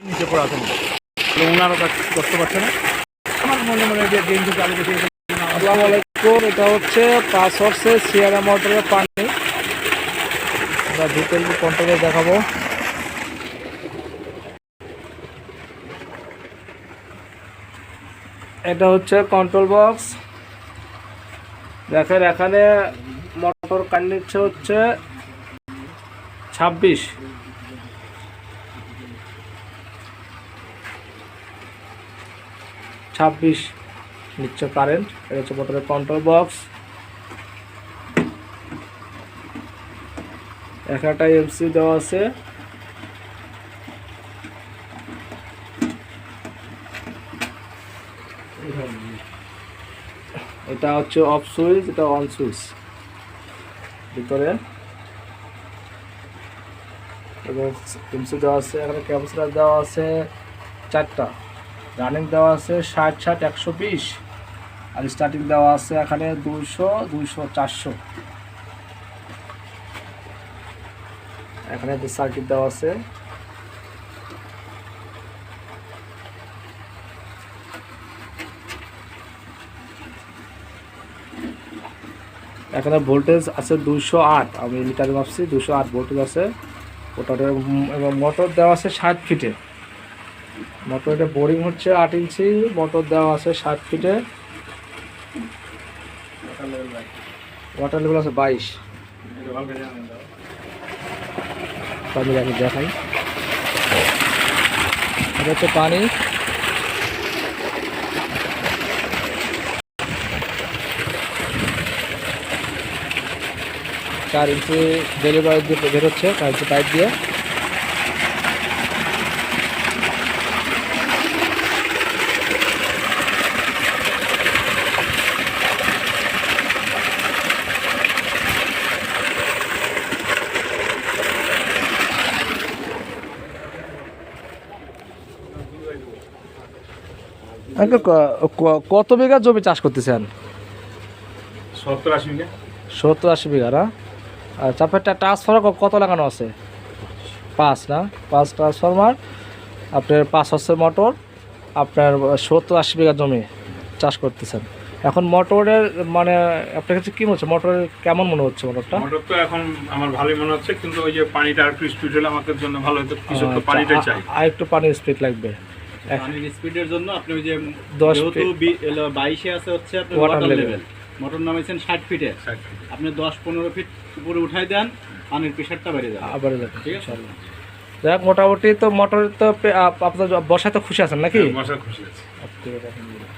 নিচে পড়ে আছেন। ওনারও কাজ করতে পারছে না? আমার মনে মনে যে দিন থেকে আলু বেশি আসসালামু আলাইকুম এটা হচ্ছে পাঁচ হর্সে সিয়ারা মোটরের পানি। আমরা ডিটেল কন্ট্রোলে দেখাবো। এটা হচ্ছে কন্ট্রোল বক্স দেখেন, এখানে মোটর কান নিচ্ছে হচ্ছে ছাব্বিশ। ছাব্বিশ নিচ্ছে কারেন্ট এটা হচ্ছে মোটরের কন্ট্রোল বক্স একটা এমসি দেওয়া আছে। এটা হচ্ছে অফ সুইচ এটা অন সুইচ ভিতরে। এবং এমসি দেওয়া আছে, এখানে ক্যাপাসিটার দেওয়া আছে চারটা। রানিং দেওয়া আছে ষাট ষাট একশো বিশ। আর স্টার্টিং দেওয়া আছে এখানে দুইশো দুইশো চারশো। এখানে সার্কিট দেওয়া আছে। এখানে ভোল্টেজ আছে দুইশো আট। আমি মিটারে মাপছি দুশো আট ভোল্টেজ আছে। এবং মোটর দেওয়া আছে ষাট ফিটে মোটর এটা বোরিং হচ্ছে আট ইঞ্চি, মোটর দেওয়া আছে ষাট ফিটে। ওয়াটার লেভেল আছে বাইশ। আমি দেখি দেখাই। এটা হচ্ছে পানি। চার ইঞ্চি ডেলিভারি দিয়ে বেরোচ্ছে, চার ইঞ্চি পাইপ দিয়ে। আঙ্কেল, কত বিঘা জমি চাষ করতেছেন? সত্তর আশি মিনিট সত্তর আশি বিঘা না? আচ্ছা আপনার ট্রান্সফার কত লাগানো আছে? পাঁচ না? পাঁচ ট্রান্সফরমার আপনার পাঁচ হচ্ছে মোটর আপনার সত্তর আশি বিঘা জমি চাষ করতেছেন। এখন মোটরের মানে আপনার কাছে কী মনে হচ্ছে? মোটরের কেমন মনে হচ্ছে মোটরটা? মোটর তো এখন আমার ভালোই মনে হচ্ছে কিন্তু ওই যে পানিটা আর একটু স্পিড হলে আমাদের জন্য ভালো হতো কিছু পানিটাই চাই। আর একটু পানির স্পিড লাগবে। পানির স্পিডের জন্য আপনি ওই যে যেহেতু ফিট। বি- এলো বাইশে আছে হচ্ছে আপনার ওয়াটার লেভেল মোটর নামাইছেন ষাট ফিটে আপনি দশ পনেরো ফিট উপরে উঠাই দেন পানির প্রেশারটা বেড়ে যাবে। আবার ঠিক আছে? যাক মোটামুটি তো মোটর তো আপনার বসায় তো খুশি আছেন নাকি? খুশি আছে। আলহামদুলিল্লাহ।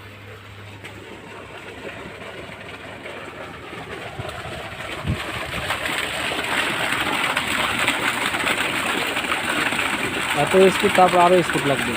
এত স্পিড তারপর আরও স্পিড লাগবে।